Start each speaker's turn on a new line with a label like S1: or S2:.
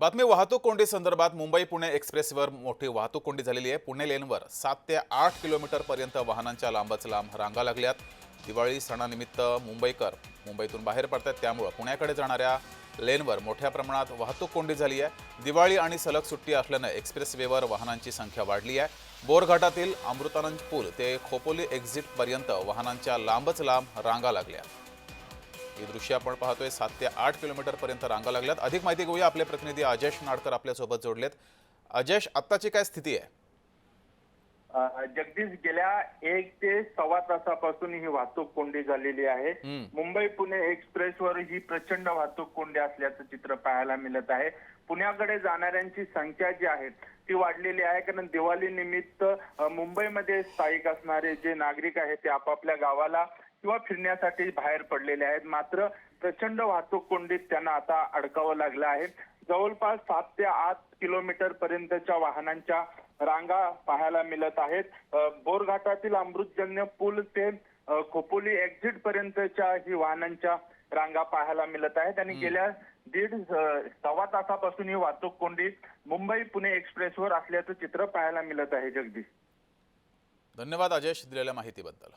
S1: बातमी वाहतूक कोंडी संदर्भात मुंबई पुणे एक्सप्रेसवर मोठी वाहतूक कोंडी झालेली आहे. पुणे लेनवर सात ते आठ किलोमीटरपर्यंत वाहनांच्या लांबच लांब रांगा लागल्यात. दिवाळी सणानिमित्त मुंबईकर मुंबईतून बाहेर पडतात. त्यामुळं पुण्याकडे जाणाऱ्या लेनवर मोठ्या प्रमाणात वाहतूक कोंडी झाली आहे. दिवाळी आणि सलग सुट्टी असल्यानं एक्सप्रेसवेवर वाहनांची संख्या वाढली आहे. बोरघाटातील अमृतानंद पूल ते खोपोली एक्झिटपर्यंत वाहनांच्या लांबच लांब रांगा लागल्या. ही दृश्य आपण पाहतोय. सात ते आठ किलोमीटर पर्यंत रांगा लागल्यात. अधिक माहिती घेऊया आपले प्रतिनिधी अजेश नाडकर आपल्यासोबत जोडलेत. अजेश आत्ताची काय स्थिती आहे?
S2: जगदीश गेल्या एक ते सव्वा तासापासून ही वाहतूक कोंडी झालेली आहे. मुंबई पुणे एक्सप्रेसवर ही प्रचंड वाहतूक कोंडी असल्याचं चित्र पाहायला मिळत आहे. पुण्याकडे जाणाऱ्यांची संख्या जी आहे ती वाढलेली आहे. कारण दिवाळी निमित्त मुंबईमध्ये स्थायिक असणारे जे नागरिक आहेत ते आपापल्या गावाला किंवा फिरण्यासाठी बाहेर पडलेले आहेत. मात्र प्रचंड वाहतूक कोंडीत त्यांना आता अडकावं लागलं आहे. जवळपास सात ते आठ किलोमीटर पर्यंतच्या वाहनांच्या रांगा पाहायला मिळत आहेत. बोरघाटातील अमृतजन्य पूल ते खोपोली एक्झिट पर्यंतच्या ही वाहनांच्या रांगा पाहायला मिळत आहेत. आणि गेल्या दीड सव्वा तासापासून ही वाहतूक कोंडी मुंबई पुणे एक्सप्रेसवर असल्याचं चित्र पाहायला मिळत आहे. जगदीश.
S1: धन्यवाद अजेश दिलेल्या माहितीबद्दल.